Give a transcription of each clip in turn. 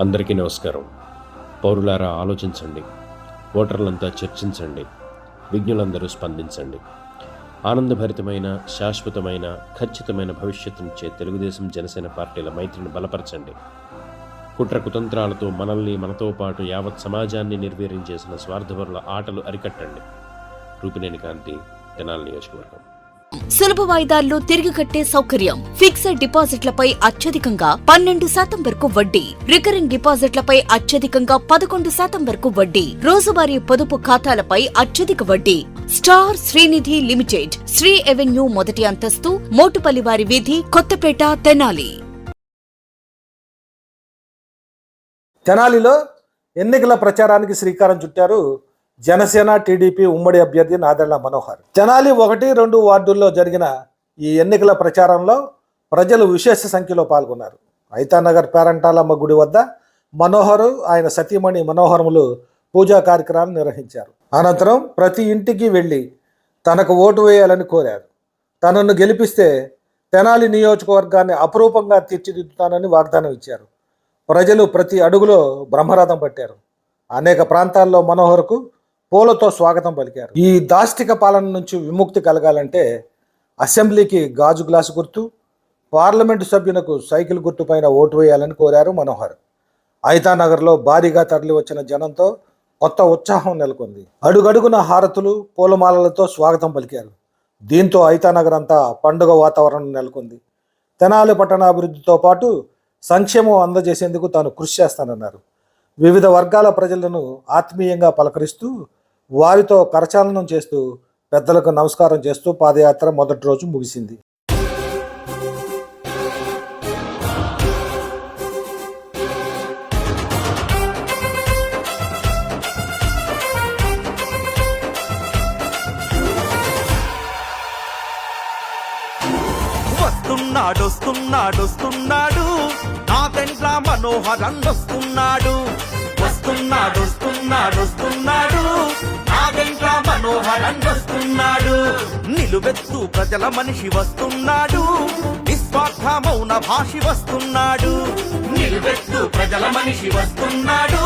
అందరికీ నమస్కారం. పౌరులారా ఆలోచించండి. ఓటర్లంతా చర్చించండి. విజ్ఞులందరూ స్పందించండి. ఆనందభరితమైన శాశ్వతమైన ఖచ్చితమైన భవిష్యత్తునిచ్చే తెలుగుదేశం జనసేన పార్టీల మైత్రిని బలపరచండి. కుట్ర కుతంత్రాలతో మనల్ని మనతో పాటు యావత్ సమాజాన్ని నిర్వీర్యం చేసిన స్వార్థపరుల ఆటలు అరికట్టండి. రూపినేని కాంతి తెనాలి నియోజకవర్గం. సులభ వాయిదాల్లో తిరిగి కట్టే సౌకర్యం. ఫిక్స్డ్ డిపాజిట్లపై అత్యధికంగా పన్నెండు శాతం వరకు వడ్డీ. రికరింగ్ డిపాజిట్లపై అత్యధికంగా పదకొండు శాతం వరకు వడ్డీ. రోజువారీ పొదుపు ఖాతాలపై అత్యధిక వడ్డీ. Star Srinidhi Limited Sri Avenue మొదటి అంతస్తు మోటుపల్లివారి వీధి కొత్తపేట తెనాలి. తెనాలిలో ఎన్నికల ప్రచారానికి శ్రీకారం చుట్టారు జనసేన టీడీపీ ఉమ్మడి అభ్యర్థి నాదెళ్ళ మనోహర్. తెనాలి ఒకటి రెండు వార్డుల్లో జరిగిన ఈ ఎన్నికల ప్రచారంలో ప్రజలు విశేష సంఖ్యలో పాల్గొన్నారు. ఐతానగర్ పేరంటాలమ్మ గుడి వద్ద మనోహరు ఆయన సతీమణి మనోహరములు పూజా కార్యక్రమాలు నిర్వహించారు. అనంతరం ప్రతి ఇంటికి వెళ్ళి తనకు ఓటు వేయాలని కోరారు. తనను గెలిపిస్తే తెనాలి నియోజకవర్గాన్ని అపురూపంగా తీర్చిదిద్దుతానని వాగ్దానం ఇచ్చారు. ప్రజలు ప్రతి అడుగులో బ్రహ్మరథం పట్టారు. అనేక ప్రాంతాల్లో మనోహర్కు పూలతో స్వాగతం పలికారు. ఈ దాష్టిక పాలన నుంచి విముక్తి కలగాలంటే అసెంబ్లీకి గాజు గ్లాసు గుర్తు పార్లమెంటు సభ్యులకు సైకిల్ గుర్తు పైన ఓటు వేయాలని కోరారు మనోహర్. ఐతానగర్లో భారీగా తరలి వచ్చిన జనంతో కొత్త ఉత్సాహం నెలకొంది. అడుగడుగున హారతులు పూలమాలలతో స్వాగతం పలికారు. దీంతో ఐతానగర్ అంతా పండుగ వాతావరణం నెలకొంది. తెనాలి పట్టణ అభివృద్ధితో పాటు సంక్షేమం అందజేసేందుకు తాను కృషి చేస్తానన్నారు. వివిధ వర్గాల ప్రజలను ఆత్మీయంగా పలకరిస్తూ వారితో కరచాలనం చేస్తూ పెద్దలకు నమస్కారం చేస్తూ పాదయాత్ర మొదటి రోజు ముగిసింది. వస్తున్నాడు వస్తున్నాడు వస్తున్నాడు నా తెంట్ల మనోహరం వస్తున్నాడు వస్తున్నాడు వస్తున్నాడు వస్తున్నాడు వస్తున్నాడు నిలువెత్తు ప్రజల మనిషి వస్తున్నాడు. నిస్వార్థ మౌన భాషి వస్తున్నాడు. నిలువెత్తు ప్రజల మనిషి వస్తున్నాడు.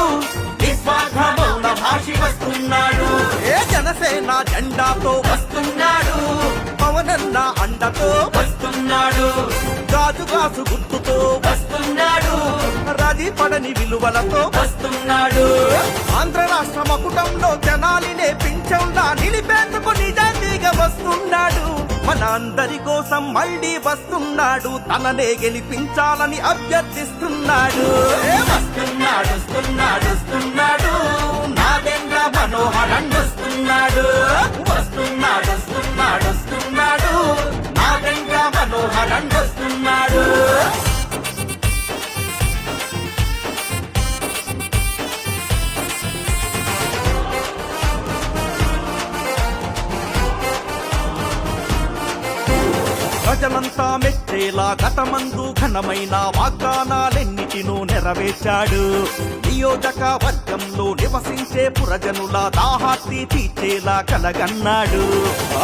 నిస్వార్థ మౌన భాషి వస్తున్నాడు. ఏ జనసేన జెండాతో వస్తున్నాడు? పవనన్న అండతో వస్తున్నాడు. గాజు గాజు గుర్తుతో వస్తున్నాడు. రది పడని విలువలతో వస్తున్నాడు. ఆంధ్ర రాష్ట్ర మకుటంలో జనాలినే పింఛంలా నిలిపేందుకు నిజాయితీగా వస్తున్నాడు. మన అందరి కోసం మళ్ళీ వస్తున్నాడు. తననే గెలిపించాలని అభ్యర్థిస్తున్నాడు. వస్తున్నాడు వస్తున్నాడు వస్తున్నాడు. నాగేంద్ర మనోహరన్ వస్తున్నాడు మెచ్చేలా ఘనమైన వాగ్దానాలెన్నిటినూ నెరవేర్చాడు. నియోజకవర్గంలో నివసించే పురజనుల దాహార్తి తీర్చేలా కలగన్నాడు.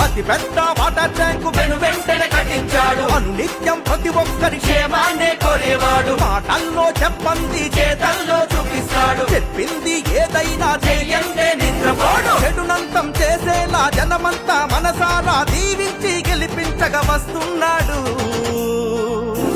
అతి పెద్ద వాటర్ ట్యాంకు వెను వెంటనే కట్టించాడు. అనునిత్యం ప్రతి ఒక్కరి క్షేమాన్నే కోరేవాడు. మాటల్లో చెప్పంది చేతల్లో చూపిస్తాడు. చెప్పింది ఏదైనా చేయందే నిద్రపోడు. చెడునంతం చేసేలా జనమంతా మనసారా దీవించి గెలిపించగా వస్తున్నాడు.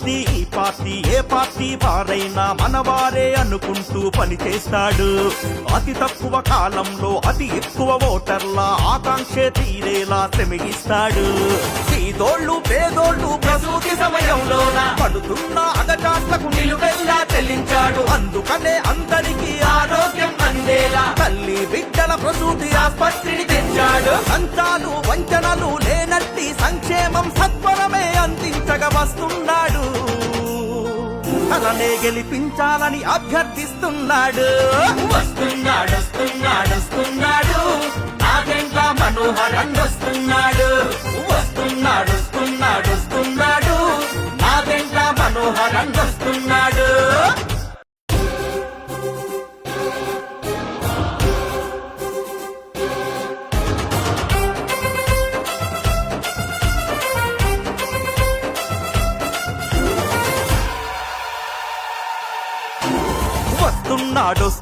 పార్టీ ఈ పార్టీ ఏ పార్టీ వారైనా మనవారే అనుకుంటూ పనిచేస్తాడు అతి తక్కువ కాలంలో అతి ఎక్కువ ఓటర్ల ఆకాంక్ష తీరేలా శ్రమిగిస్తాడు పేదోళ్ళు పేదోళ్ళు ప్రసూతి సమయంలోన? పడుతున్న అగచాట్లకు నిలువెల్లా చెల్లించాడు. అందుకనే అందరికీ ఆరోగ్యం అందేలా. తల్లి బిడ్డల ప్రసూతి ఆస్పత్రిని తెచ్చాడు. సంచాలు వంచనలు లేనట్టి సంక్షేమం సత్వరమే అందించగా వస్తున్నాడు. తననే గెలిపించాలని అభ్యర్థిస్తున్నాడు. వస్తున్నాడు వస్తున్నాడు వస్తున్నాడు. నాగేంద్ర మనోహరన్ వస్తున్నాడు వస్తున్నాడు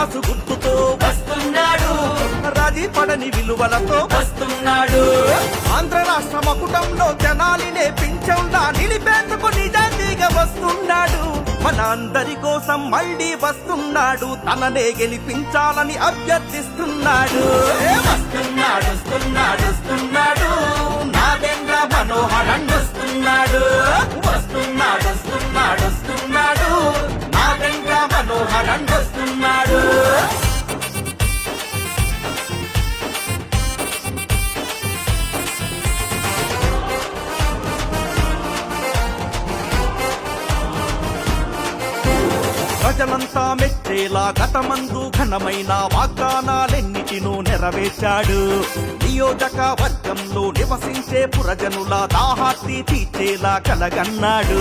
రాసు గుర్తుతో వస్తున్నాడు. రాజీ పడని విలువలతో వస్తున్నాడు. ఆంధ్ర రాష్ట్ర మకుటంలో జనాలి నేపించంలా నిలిపేందుకు నిజాయితీగా వస్తున్నాడు. మన అందరి కోసం మళ్ళీ వస్తున్నాడు. తననే గెలిపించాలని అభ్యర్థిస్తున్నాడు. వస్తున్నాడు వస్తున్నాడు వస్తున్నాడు. నాగేంద్ర మనోహరన్ వస్తున్నాడు. వస్తున్నాడు వస్తున్నాడు వస్తున్నాడు. నాగేంద్ర మనోహరన్ వస్తున్నాడు ప్రజలంతా మెచ్చేలా గతమందు ఘనమైన వాగ్దానాలెన్నిటినూ నెరవేర్చాడు. నియోజకవర్గంలో నివసించే పురజనుల దాహార్తి తీర్చేలా కలగన్నాడు.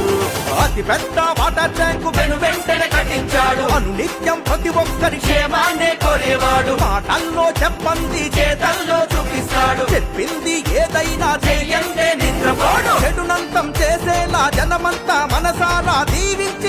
అతి పెద్ద వాటర్ ట్యాంకు వెను వెంటనే కట్టించాడు. అను నిత్యం ప్రతి ఒక్కరి క్షేమాన్నే కోరేవాడు. మాటల్లో చెప్పంది చేతల్లో చూపిస్తాడు. చెప్పింది ఏదైనా చేయండి నిద్రపోడు. చెడునంతం చేసేలా జనమంతా మనసారా దీవించి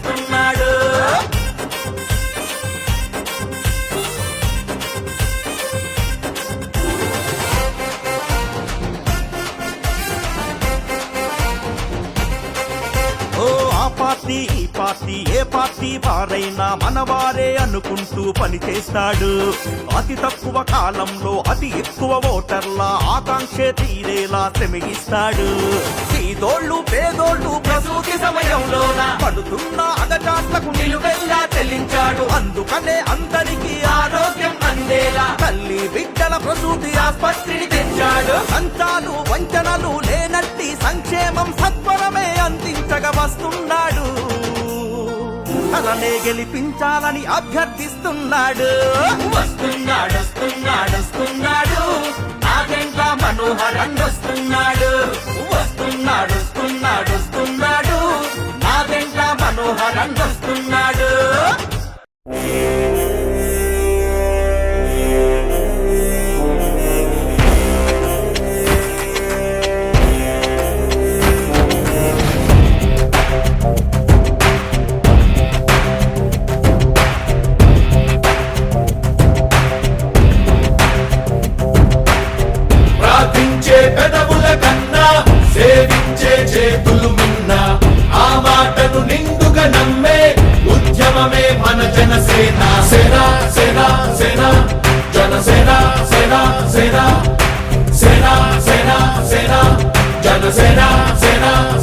పార్టీ ఈ పార్టీ ఏ పార్టీ వారైనా మనవారే అనుకుంటూ పనిచేస్తాడు అతి తక్కువ కాలంలో అతి ఎక్కువ ఓటర్ల ఆకాంక్ష తీరేలా శ్రమిస్తాడు. పేదోళ్ళు పేదోళ్ళు ప్రసూతి సమయంలోన? పడుతున్న అగచాట్లకు నిలువెల్లా చెల్లించాడు. అందుకనే అంత తల్లి బిడ్డల ప్రసూతి ఆస్పత్రిని తెచ్చాడు. అంతాలు వంచనలు లేనట్టి సంక్షేమం సత్వరమే అందించగా వస్తున్నాడు. తననే గెలిపించాలని అభ్యర్థిస్తున్నాడు. వస్తున్నాడు వస్తున్నాడు వస్తున్నాడు. నాగేంద్ర మనోహరన్ వస్తున్నాడు వస్తున్నాడు వస్తున్నాడు వస్తున్నాడు. నాగేంద్ర మనోహరన్ వస్తున్నాడు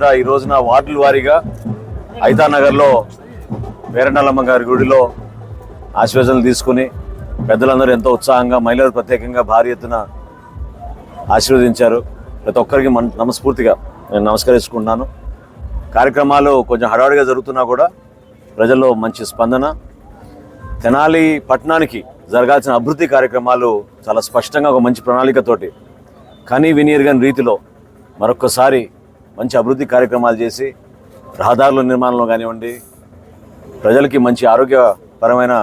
యాత్ర ఈ రోజున వార్డుల వారీగా ఐతానగర్లో వీరణాలమ్మ గారి గుడిలో ఆశీర్వచనలు తీసుకుని పెద్దలందరూ ఎంతో ఉత్సాహంగా మహిళలు ప్రత్యేకంగా భారీ ఎత్తున ఆశీర్వదించారు. ప్రతి ఒక్కరికి మన మనస్ఫూర్తిగా నేను నమస్కరించుకుంటున్నాను. కార్యక్రమాలు కొంచెం హడావుడిగా జరుగుతున్నా కూడా ప్రజల్లో మంచి స్పందన. తెనాలి పట్టణానికి జరగాల్సిన అభివృద్ధి కార్యక్రమాలు చాలా స్పష్టంగా ఒక మంచి ప్రణాళికతోటి కనీ వినియర్గని రీతిలో మరొక్కసారి మంచి అభివృద్ధి కార్యక్రమాలు చేసి రహదారుల నిర్మాణంలో కానివ్వండి ప్రజలకి మంచి ఆరోగ్యపరమైన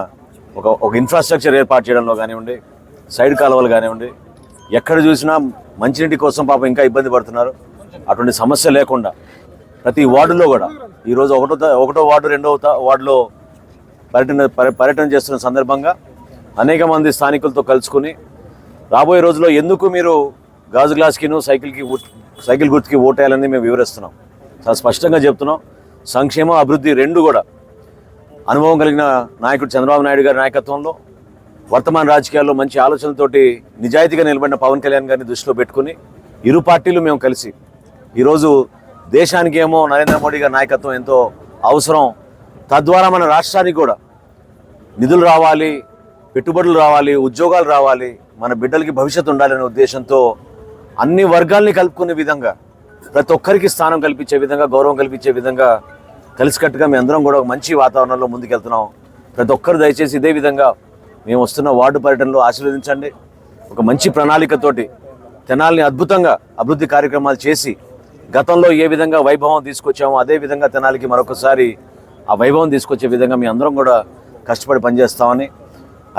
ఒక ఒక ఇన్ఫ్రాస్ట్రక్చర్ ఏర్పాటు చేయడంలో కానివ్వండి సైడ్ కాలువలు కానివ్వండి ఎక్కడ చూసినా మంచినీటి కోసం పాపం ఇంకా ఇబ్బంది పడుతున్నారు. అటువంటి సమస్య లేకుండా ప్రతి వార్డులో కూడా ఈరోజు ఒకటో ఒకటో వార్డు రెండో వార్డులో పర్యటన పర్యటన చేస్తున్న సందర్భంగా అనేక మంది స్థానికులతో కలుసుకుని రాబోయే రోజుల్లో ఎందుకు మీరు గాజు గ్లాస్కిను సైకిల్కి సైకిల్ గుర్తుకి ఓటేయాలని మేము వివరిస్తున్నాం. చాలా స్పష్టంగా చెప్తున్నాం. సంక్షేమ అభివృద్ధి రెండు కూడా అనుభవం కలిగిన నాయకుడు చంద్రబాబు నాయుడు గారి నాయకత్వంలో వర్తమాన రాజకీయాల్లో మంచి ఆలోచనలతోటి నిజాయితీగా నిలబడిన పవన్ కళ్యాణ్ గారిని దృష్టిలో పెట్టుకుని ఇరు పార్టీలు మేము కలిసి ఈరోజు దేశానికి ఏమో నరేంద్ర మోడీ గారి నాయకత్వం ఎంతో అవసరం. తద్వారా మన రాష్ట్రానికి కూడా నిధులు రావాలి పెట్టుబడులు రావాలి ఉద్యోగాలు రావాలి మన బిడ్డలకి భవిష్యత్తు ఉండాలనే ఉద్దేశంతో అన్ని వర్గాల్ని కలుపుకునే విధంగా ప్రతి ఒక్కరికి స్థానం కల్పించే విధంగా గౌరవం కల్పించే విధంగా కలిసికట్టుగా మేము అందరం కూడా ఒక మంచి వాతావరణంలో ముందుకెళ్తున్నాం. ప్రతి ఒక్కరు దయచేసి ఇదే విధంగా మేము వస్తున్న వార్డు పర్యటనలో ఆశీర్వదించండి. ఒక మంచి ప్రణాళికతోటి తెనాల్ని అద్భుతంగా అభివృద్ధి కార్యక్రమాలు చేసి గతంలో ఏ విధంగా వైభవం తీసుకొచ్చామో అదే విధంగా తెనాలికి మరొకసారి ఆ వైభవం తీసుకొచ్చే విధంగా మీ అందరం కూడా కష్టపడి పనిచేస్తామని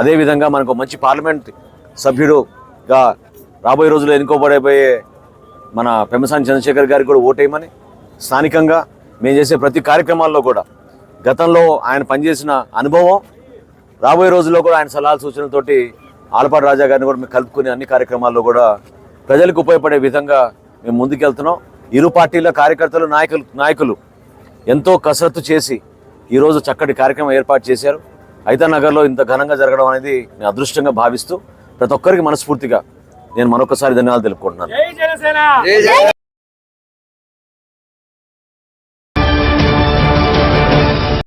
అదేవిధంగా మనకు మంచి పార్లమెంట్ సభ్యుడుగా రాబోయే రోజుల్లో ఎన్నుకోబడబోయే మన పెమసాని చంద్రశేఖర్ గారికి కూడా ఓటేయమని స్థానికంగా మేము చేసే ప్రతి కార్యక్రమాల్లో కూడా గతంలో ఆయన పనిచేసిన అనుభవం రాబోయే రోజుల్లో కూడా ఆయన సలహాలు సూచనలతోటి ఆలపాటి రాజా గారిని కూడా మేము కలుపుకునే అన్ని కార్యక్రమాల్లో కూడా ప్రజలకు ఉపయోగపడే విధంగా మేము ముందుకెళ్తున్నాం. ఇరు పార్టీల కార్యకర్తలు నాయకులు నాయకులు ఎంతో కసరత్తు చేసి ఈరోజు చక్కటి కార్యక్రమం ఏర్పాటు చేశారు. నగర్లో ఇంత ఘనంగా జరగడం అనేది నేను అదృష్టంగా భావిస్తూ ప్రతి ఒక్కరికి మనస్ఫూర్తిగా నేను మరొకసారి ధన్యవాదాలు తెలుపుకుంటున్నాను.